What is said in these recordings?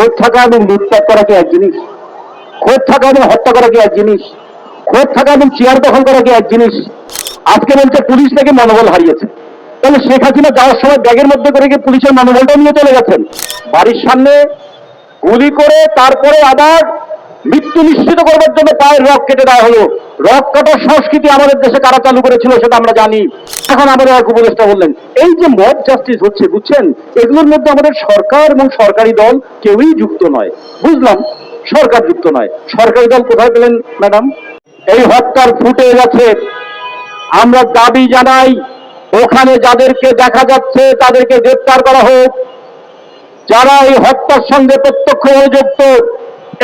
খোঁজ থাকা এবং লুটপাট করা কি এক জিনিস? খোঁজ থাকা এবং হত্যা করা কি এক জিনিস? খোঁজ থাকা এবং চেয়ার দখল করা কি এক জিনিস? আজকে বলছে পুলিশ নাকি মনোবল হারিয়েছে। তাহলে শেখ হাসিনা যাওয়ার সময় ব্যাগের মধ্যে করে গিয়ে পুলিশের মনোবলটা নিয়ে চলে গেছেন। বাড়ির সামনে গুলি করে তারপরে আবার মৃত্যু নিশ্চিত করবার জন্য পায়ের রক কেটে দেওয়া হলো। রক কাটার সংস্কৃতি আমাদের দেশে কারা চালু করেছিল সেটা আমরা জানি। এখন আমাদের এক উপদেষ্টা বললেন, এই যে মব জাস্টিস হচ্ছে, বুঝছেন? এগুলোর মধ্যে আমাদের সরকার এবং সরকারি দল কেউই যুক্ত নয়। বুঝলাম, সরকার যুক্ত নয়। সরকারি দল কোথায় পেলেন, ম্যাডাম? এই হত্যার ফুটে গেছে। আমরা দাবি জানাই, ওখানে যাদেরকে দেখা যাচ্ছে তাদেরকে গ্রেপ্তার করা হোক। যারা এই হত্যার সঙ্গে প্রত্যক্ষভাবে যুক্ত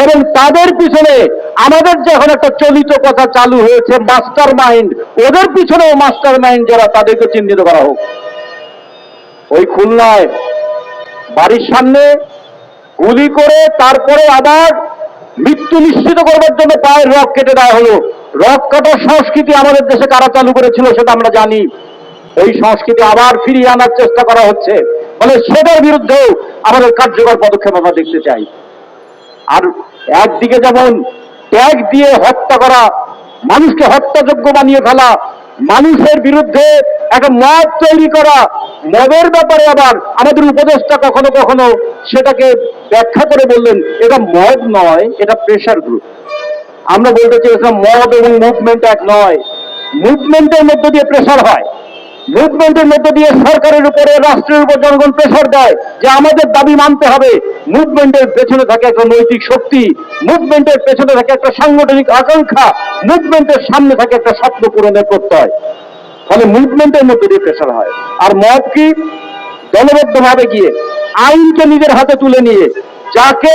এবং তাদের পিছনে আমাদের যে এখন একটা চলিত কথা চালু হয়েছে মাস্টার মাইন্ড, ওদের পিছনেও মাস্টার মাইন্ড যারা তাদেরকে চিহ্নিত করা হোক। ওই খুলনায় বাড়ির সামনে গুলি করে তারপরে আবার মৃত্যু নিশ্চিত করবার জন্য পায়ের রক কেটে দেওয়া হলো। রক কাটার সংস্কৃতি আমাদের দেশে কারা চালু করেছিল সেটা আমরা জানি। এই সংস্কৃতি আবার ফিরিয়ে আনার চেষ্টা করা হচ্ছে। ফলে সেটার বিরুদ্ধেও আমাদের কার্যকর পদক্ষেপ আমরা দেখতে চাই। আর একদিকে যেমন ট্যাগ দিয়ে হত্যা করা, মানুষকে হত্যাযোগ্য বানিয়ে ফেলা, মানুষের বিরুদ্ধে একটা মত তৈরি করা, মদের ব্যাপারে আবার আমাদের উপদেশটা কখনো কখনো সেটাকে ব্যাখ্যা করে বললেন, এটা মদ নয়, এটা প্রেশার গ্রুপ আমরা বলতে চেয়েছিলাম মদ এবং মুভমেন্ট এক নয়। মুভমেন্টের মধ্য দিয়ে প্রেশার হয়। মুভমেন্টের মধ্য দিয়ে সরকারের উপরে, রাষ্ট্রের উপর জনগণ প্রেশার দেয় যে আমাদের দাবি মানতে হবে। মুভমেন্টের পেছনে থাকে একটা নৈতিক শক্তি মুভমেন্টের পেছনে থাকে একটা সাংগঠনিক আকাঙ্ক্ষা মুভমেন্টের সামনে থাকে একটা স্বপ্ন পূরণের প্রত্যয়। ফলে মুভমেন্টের মধ্য দিয়ে প্রেশার হয়। আর মত কি? দলবদ্ধভাবে গিয়ে, আইনকে নিজের হাতে তুলে নিয়ে, যাকে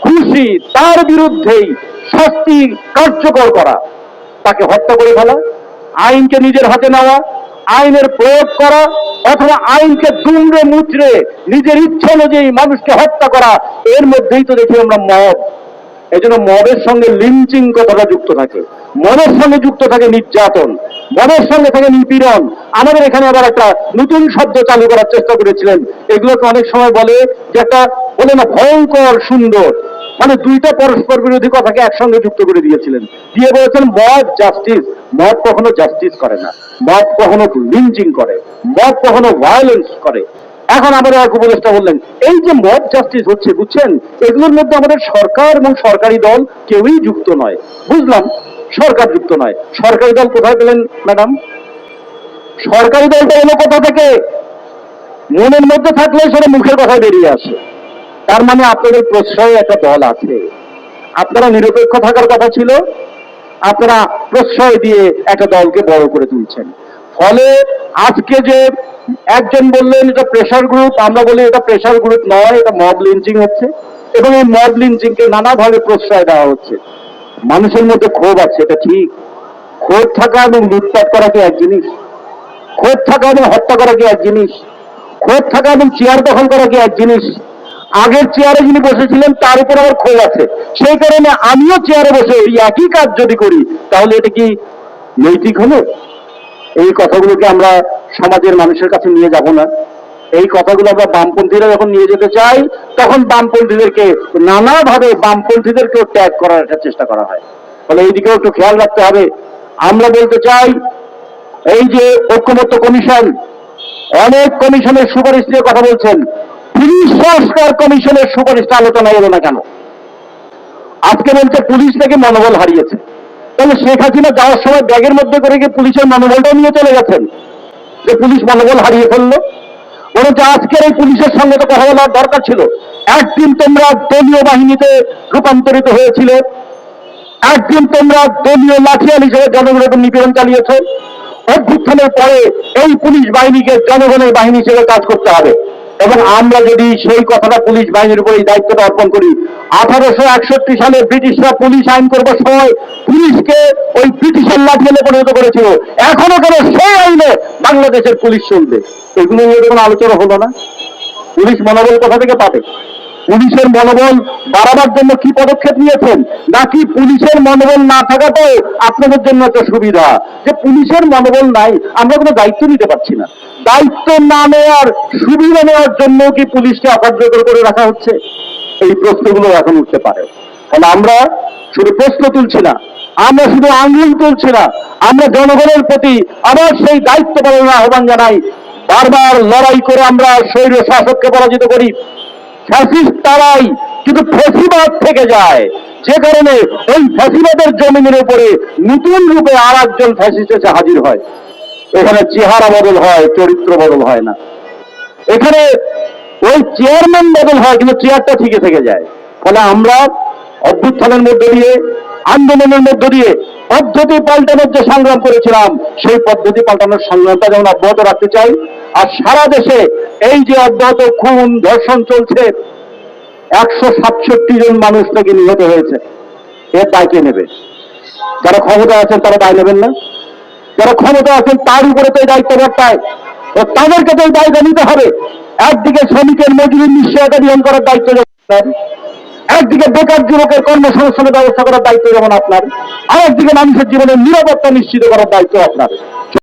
খুশি তার বিরুদ্ধেই শাস্তি কার্যকর করা, তাকে হত্যা করে ফেলা, আইনকে নিজের হাতে নেওয়া আইনের প্রয়োগ করা অথবা আইনকে দুমড়ে মুচড়ে নিজের ইচ্ছা অনুযায়ী মানুষকে হত্যা করা, এর মধ্যেই তো দেখি আমরা মব এই জন্য মদের সঙ্গে লিঞ্চিং কথাটা যুক্ত থাকে। মদের সঙ্গে যুক্ত থাকে নির্যাতন। মদের সঙ্গে থাকে নিপীড়ন। আমাদের এখানে আবার একটা নতুন শব্দ চালু করার চেষ্টা করেছিলেন। এগুলোকে অনেক সময় বলে যে একটা বলে না, ভয়ঙ্কর সুন্দর। মানে দুইটা পরস্পর বিরোধী কথাকে একসঙ্গে যুক্ত করে দিয়েছিলেন। দিয়ে বলেছেন মদ, জাস্টিস। মদ কখনো জাস্টিস করে না, মদ কখনো লিঞ্চিং করে, মদ কখনো ভায়োলেন্স করে। এখন আমাদের এক উপদেষ্টা বললেন, এই যে মব জাস্টিস হচ্ছে, বুঝছেন? এগুলোর মধ্যে আমাদের সরকার এবং সরকারি দল কেউই যুক্ত নয়। বুঝলাম, সরকার যুক্ত নয়। সরকারি দল কোথায় পেলেন, ম্যাডাম? সরকারি দলটা এলো কোথা থেকে? মনের মধ্যে থাকলে সেটা মুখের কথা বেরিয়ে আসে। তার মানে আপনাদের প্রশ্রয়ে একটা দল আছে। আপনারা নিরপেক্ষ থাকার কথা ছিল আপনারা প্রশ্রয় দিয়ে একটা দলকে বড় করে তুলছেন। ফলে আজকে যে একজন বললেন, এটা প্রেশার গ্রুপ আমরা বলি এটা প্রেশার গ্রুপ নয়, এটা মব লিঞ্চিং হচ্ছে। এবং এই মব লিঞ্চিংকে নানাভাবে প্রশ্রয় দেওয়া হচ্ছে। মানুষের মধ্যে ক্ষোভ আছে, এটা ঠিক। ক্ষোভ থাকা এবং লুটপাট করা কি এক জিনিস? ক্ষোভ থাকা এবং হত্যা করা কি এক জিনিস? ক্ষোভ থাকা এবং চেয়ার দখল করা কি এক জিনিস? আগের চেয়ারে যিনি বসেছিলেন, তার উপর আমার ক্ষোভ আছে। সেই কারণে আমিও চেয়ারে বসে এই একই কাজ যদি করি, তাহলে এটা কি নৈতিক হলো এই কথাগুলোকে আমরা সমাজের মানুষের কাছে নিয়ে যাব না। এই কথাগুলো আমরা বামপন্থীরা যখন নিয়ে যেতে চাই, তখন বামপন্থীদেরকে নানাভাবে বামপন্থীদেরকেও ত্যাগ করার একটা চেষ্টা করা হয়। ফলে এই দিকেও একটু খেয়াল রাখতে হবে। আমরা বলতে চাই, এই যে ঐক্যমত্য কমিশন, অনেক কমিশনের সুপারিশ নিয়ে কথা বলছেন। পুলিশ সংস্কার কমিশনের সুপারিশটা আলোচনা হলো না কেন? আজকে বলছে পুলিশ নাকি মনোবল হারিয়েছে। তাহলে শেখ হাসিনা যাওয়ার সময় ব্যাগের মধ্যে করে গিয়ে পুলিশের মনোবলটাও নিয়ে চলে গেছেন। যে পুলিশ মনোবল হারিয়ে ফেলল। বরঞ্চ আজকের এই পুলিশের সঙ্গে তো কথা বলার দরকার ছিল। একদিন তোমরা দলীয় বাহিনীতে রূপান্তরিত হয়েছিল। একদিন তোমরা দলীয় লাঠিয়াল হিসেবে জনগণের নিপীড়ন চালিয়েছ। অভ্যুত্থানের পরে এই পুলিশ বাহিনীকে জনগণের বাহিনী হিসেবে কাজ করতে হবে। এবং আমরা যদি সেই কথাটা পুলিশ বাহিনীর উপর এই দায়িত্বটা অর্পণ করি, আঠারোশো একষট্টি সালে ব্রিটিশরা পুলিশ আইন করবার সময় পুলিশকে ওই ব্রিটিশের লাঠিয়ালে পরিণত করেছিল। এখনও কেন সেই আইনে বাংলাদেশের পুলিশ চলবে? এগুলো নিয়ে কোনো আলোচনা হলো না? পুলিশ মনোবল কোথা থেকে পাবে? পুলিশের মনোবল বাড়াবার জন্য কি পদক্ষেপ নিয়েছেন? নাকি পুলিশের মনোবল না থাকাটাও আপনাদের জন্য একটা সুবিধা? যে পুলিশের মনোবল নাই, আমরা কোনো দায়িত্ব নিতে পারছি না। দায়িত্ব না নেওয়ার সুবিধা নেওয়ার জন্য কি পুলিশকে অকার্যকর করে রাখা হচ্ছে? এই প্রশ্নগুলো এখন উঠতে পারে। কারণ আমরা শুধু প্রশ্ন তুলছি না, আমরা শুধু আঙ্গুল তুলছি না, আমরা জনগণের প্রতি আবার সেই দায়িত্ব পালনের আহ্বান জানাই। বারবার লড়াই করে আমরা স্বৈর শাসককে পরাজিত করি। ফ্যাসিস্ট তারাই কিন্তু ফ্যাসিবাদ থেকে যায়। যে কারণে ওই ফ্যাসিবাদের জমিনের উপরে নতুন রূপে আর একজন ফ্যাসিস্ট এসে হাজির হয়। এখানে চেহারা বদল হয়, চরিত্র বদল হয় না। এখানে ওই চেয়ারম্যান বদল হয়, কিন্তু চেয়ারটা ঠিকই থেকে যায়। ফলে আমরা অভ্যুত্থানের মধ্য দিয়ে, আন্দোলনের মধ্য দিয়ে পদ্ধতি পাল্টানোর যে সংগ্রাম করেছিলাম, সেই পদ্ধতি পাল্টানোর সংগ্রামটা যেমন অব্যাহত রাখতে চাই, আর সারা দেশে এই যে অব্যাহত খুন, ধর্ষণ চলছে, একশো সাতষট্টি জন মানুষ নাকি নিহত হয়েছে এর দায় কে নেবে? যারা ক্ষমতা আছেন তারা দায় নেবেন না? যারা ক্ষমতা আছেন, তার উপরে তো এই দায়িত্ব বর্তায়। ও তাদেরকে তো এই দায়িত্ব নিতে হবে। একদিকে শ্রমিকের মজুরি নিশ্চয়তা নিয়ম করার দায়িত্ব যেমন একদিকে বেকার যুবকের কর্মসংস্থানের ব্যবস্থা করার দায়িত্ব যেমন আপনার, আরেকদিকে মানুষের জীবনের নিরাপত্তা নিশ্চিত করার দায়িত্ব আপনার।